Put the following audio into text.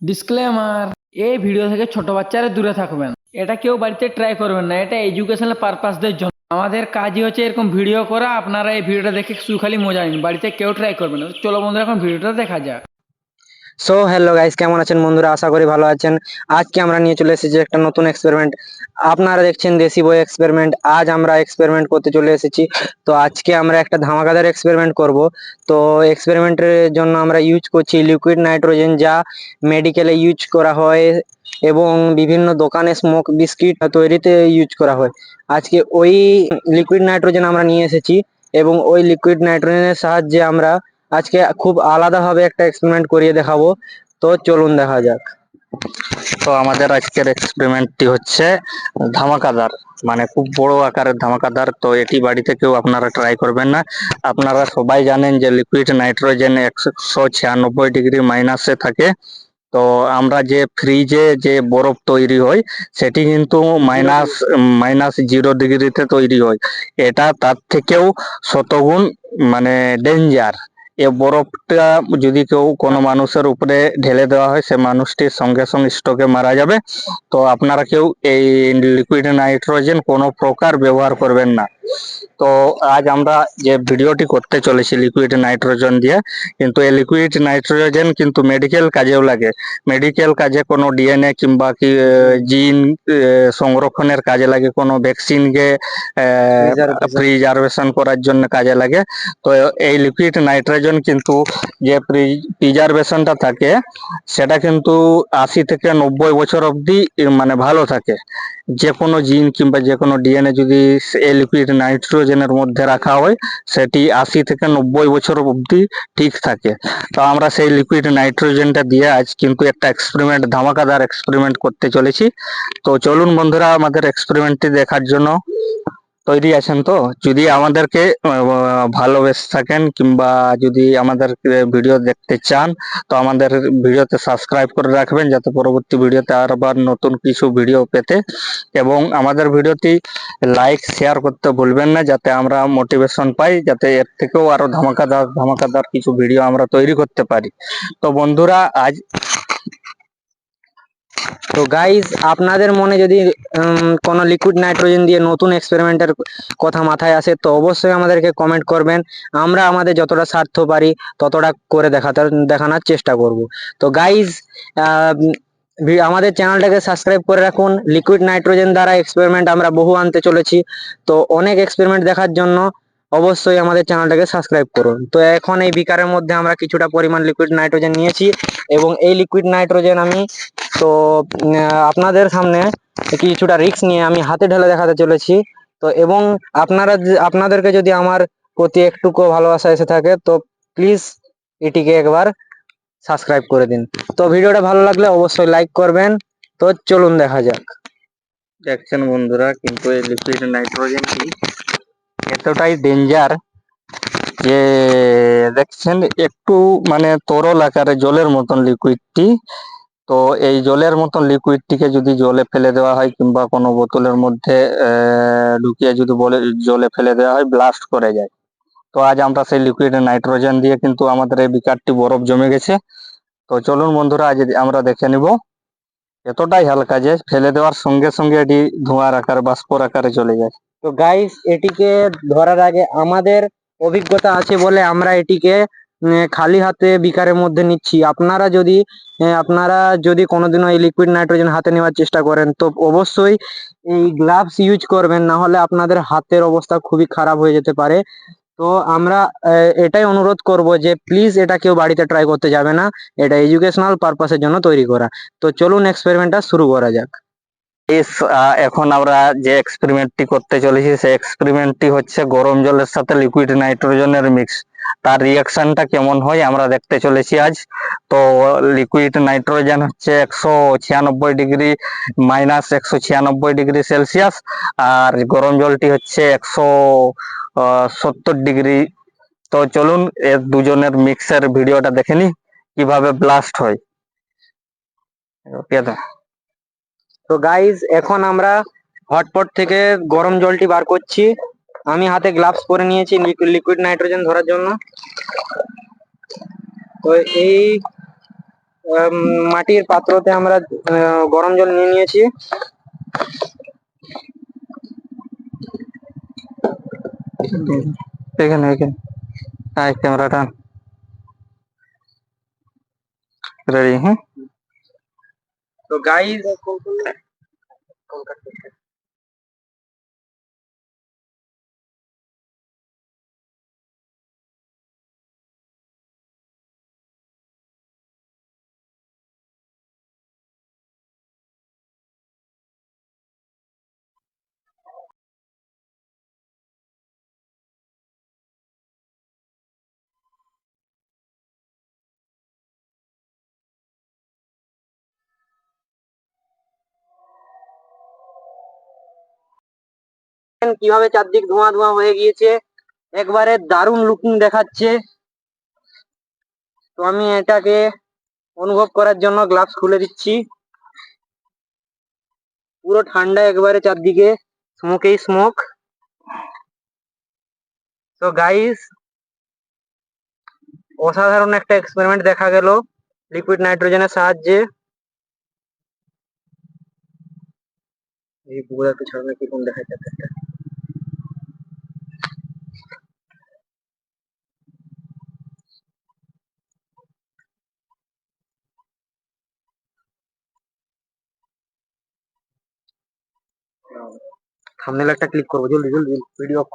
Disclaimer এই video থেকে ছোট বাচ্চারা দূরে থাকবেন। এটা কেউ বাড়িতে ট্রাই করবেন না, এটা এডুকেশনাল পারপাসদের জন্য। আমাদের কাজই হচ্ছে এরকম ভিডিও করা, আপনারা এই ভিডিওটা দেখে শুধু খালি মজা নিন, বাড়িতে কেউ ট্রাই করবেন চলো বন্ধুরা, এখন ভিডিওটা দেখা যাক। সো হ্যালো গাইস কেমন আছেন বন্ধুরা? আশা করি ভালো আছেন। আজকে আমরা নিয়ে চলে এসেছি একটা নতুন এক্সপেরিমেন্ট আপনারা দেখছেন দেশি বই এক্সপেরিমেন্ট আজ আমরা এক্সপেরিমেন্ট করতে চলে এসেছি। তো আজকে আমরা একটা ধামাকাদার এক্সপেরিমেন্ট করব। তো এক্সপেরিমেন্টের জন্য আমরা ইউজ করছি লিকুইড নাইট্রোজেন যা মেডিকেলে ইউজ করা হয় এবং বিভিন্ন দোকানে স্মোক বিস্কিট তৈরিতে ইউজ করা হয়। আজকে ওই লিকুইড নাইট্রোজেন আমরা নিয়ে এসেছি এবং ওই লিকুইড নাইট্রোজেনের সাহায্যে আমরা আজকে খুব আলাদাভাবে একটা এক্সপেরিমেন্ট করিয়ে দেখাবো। তো চলুন দেখা যাক। তো আমাদের আজকের এক্সপেরিমেন্টটি হচ্ছে ধামাকাদার মানে খুব বড় আকারের ধামাকাদার। তো এটি বাড়িতে কেউ আপনারা ট্রাই করবেন না। আপনারা সবাই জানেন যে লিকুইড নাইট্রোজেন একশো ছিয়ানব্বই ডিগ্রি মাইনাসে থাকে। তো আমরা যে ফ্রিজে যে বরফ তৈরি হয়, সেটি কিন্তু মাইনাস মাইনাস জিরো ডিগ্রিতে তৈরি হয়। এটা তার থেকেও শতগুণ মানে ডেঞ্জার এ বরফটা যদি কেউ কোনো মানুষের উপরে ঢেলে দেওয়া হয়, সে মানুষটি সঙ্গে সঙ্গে স্ট্রোকে মারা যাবে। তো আপনারা কেউ এই লিকুইড নাইট্রোজেন কোনো প্রকার ব্যবহার করবেন না। তো আজ আমরা যে ভিডিওটি করতে চলেছি লিকুইড নাইট্রোজেন দিয়ে কিন্তু এই লিকুইড নাইট্রোজেন কিন্তু মেডিকেল কাজেও লাগে। মেডিকেল কাজে কোনো ডিএনএ কিংবা কি জিন সংরক্ষণের কাজে লাগে কোনো ভ্যাকসিনকে. প্রিজার্ভেশন করার জন্য কাজে লাগে। তো এই লিকুইড নাইট্রোজেন কিন্তু যে প্রিজার্ভেশনটা থাকে সেটা কিন্তু আশি থেকে নব্বই বছর অবধি মানে ভালো থাকে। যে কোনো জিন কিংবা যে কোনো ডিএনএ যদি লিকুইড নাইট্রোজেনের মধ্যে রাখা হয়, সেটি আশি থেকে নব্বই বছর অবধি ঠিক থাকে। তো আমরা সেই লিকুইড নাইট্রোজেনটা দিয়ে আজ কিন্তু একটা এক্সপেরিমেন্ট ধামাকাদার এক্সপেরিমেন্ট করতে চলেছি। তো চলুন বন্ধুরা, আমাদের এক্সপেরিমেন্টটি দেখার জন্য তৈরি আছেন তো? যদি আমাদেরকে ভালোবেসে থাকেন কিংবা যদি আমাদের ভিডিও দেখতে চান, তো আমাদের ভিডিওতে সাবস্ক্রাইব করে রাখবেন যাতে পরবর্তী ভিডিওতে আবার নতুন কিছু ভিডিও পেতে। এবং আমাদের ভিডিওটি লাইক, শেয়ার করতে ভুলবেন না যাতে আমরা মোটিভেশন পাই, যাতে এর থেকেও আরও ধামাকাদার ধামাকাদার কিছু ভিডিও আমরা তৈরি করতে পারি। তো বন্ধুরা, আজ তো গাইজ আপনাদের মনে যদি কোনো লিকুইড নাইট্রোজেন দিয়ে নতুন এক্সপেরিমেন্টের কথা মাথায় আসে, তো অবশ্যই আমাদেরকে কমেন্ট করবেন। আমরা আমাদের যতটা স্বার্থ পারি, ততটা করে দেখাতে, দেখানোর চেষ্টা করব। তো গাইজ আমাদের চ্যানেলটাকে সাবস্ক্রাইব করে রাখুন। লিকুইড নাইট্রোজেন দ্বারা এক্সপেরিমেন্ট আমরা বহু আনতে চলেছি। তো অনেক এক্সপেরিমেন্ট দেখার জন্য অবশ্যই আমাদের চ্যানেলটাকে সাবস্ক্রাইব করুন। তো এখন এই বিকারের মধ্যে আমরা কিছুটা পরিমাণ লিকুইড নাইট্রোজেন নিয়েছি এবং এই লিকুইড নাইট্রোজেন আমি, তো আপনাদের সামনে কিছুটা রিস্ক নিয়ে আমি হাতে ঢেলে দেখাতে চলেছি। তো এবং আপনারা আপনাদেরকে যদি আমার প্রতি একটুকু ভালোবাসা এসে থাকে, তো প্লিজ এটিকে একবার সাবস্ক্রাইব করে দিন। তো ভিডিওটা ভালো লাগলে অবশ্যই লাইক করবেন। তো চলুন দেখা যাক। দেখছেন বন্ধুরা, কিন্তু এই লিকুইড নাইট্রোজেনটি এতটাই ডেঞ্জার যে দেখছেন, একটু মানে তরল আকারে জলের মতন লিকুইডটি তো এই জলের মতন লিকুইডটিকে যদি জলে ফেলে দেওয়া হয় কিংবা কোনো বোতলের মধ্যে ঢুকিয়ে যদি বলে, জলে ফেলে দেওয়া হয় ব্লাস্ট করে যায়। তো আজ আমরা সেই লিকুইড নাইট্রোজেন দিয়ে কিন্তু আমাদের এই বিকারটি বরফ জমে গেছে। তো চলুন বন্ধুরা, আজ আমরা দেখে নিব এতটাই হালকা যে ফেলে দেওয়ার সঙ্গে সঙ্গে এটি ধোঁয়ার আকার, বাষ্পর আকারে চলে যায়। তো গাইস এটিকে ধরার আগে আমাদের অভিজ্ঞতা আছে বলে আমরা এটিকে খালি হাতে বিকারের মধ্যে নিচ্ছি। আপনারা যদি আপনারা যদি কোনোদিনও এই লিকুইড নাইট্রোজেন হাতে নেওয়ার চেষ্টা করেন, তো অবশ্যই এই গ্লাভস ইউজ করবেন না হলে আপনাদের হাতের অবস্থা খুবই খারাপ হয়ে যেতে পারে। তো আমরা এটাই অনুরোধ করব যে প্লিজ এটা কেউ বাড়িতে ট্রাই করতে যাবে না। এটা এডুকেশনাল পারপাসের জন্য তৈরি করা। তো চলুন এক্সপেরিমেন্টটা শুরু করা যাক। এখন আমরা যে এক্সপেরিমেন্টটি করতে চলেছি, সেই এক্সপেরিমেন্টটি হচ্ছে গরম জলের সাথে লিকুইড নাইট্রোজেনের মিক্স তার রিয়াকশনটা কেমন হয় আমরা দেখতে চলেছি আজ। তো লিকুইড নাইট্রোজেন হচ্ছে একশো ছিয়ানব্বই ডিগ্রি মাইনাস একশো ছিয়ানব্বই ডিগ্রি সেলসিয়াস আর গরম জলটি হচ্ছে একশো সত্তর ডিগ্রি তো চলুন এর দুজনের মিক্সের ভিডিওটা দেখে নি কীভাবে ব্লাস্ট হয়। ওকে তো গাইজ এখন আমরা হটপট থেকে গরম জলটি বার করছি। আমি হাতে গ্লাভস পরে নিয়েছি লিকুইড নাইট্রোজেন ধরার জন্য। তো এই মাটির পাত্রতে আমরা গরম জল নিয়ে নিয়েছি। এখানে ক্যামেরাটা রেডি হ্যাঁ? তো গাইজ কীভাবে চারদিক ধোঁয়া ধোঁয়া হয়ে গিয়েছে। একবারে দারুণ লুকিং দেখাচ্ছে। তো আমি এটাকে অনুভব করার জন্য গ্লাভস খুলে দিচ্ছি। পুরো ঠান্ডা একবারে চারদিকে স্মোকেই স্মোক তো গাইস অসাধারণ একটা এক্সপেরিমেন্ট দেখা গেল লিকুইড নাইট্রোজেনের সাহায্যে। এই পুকুরকে ছাড়লে কীরকম দেখা যাচ্ছে থাম্বনেল একটা ক্লিক করব জলদি জলদি ভিডিও অফ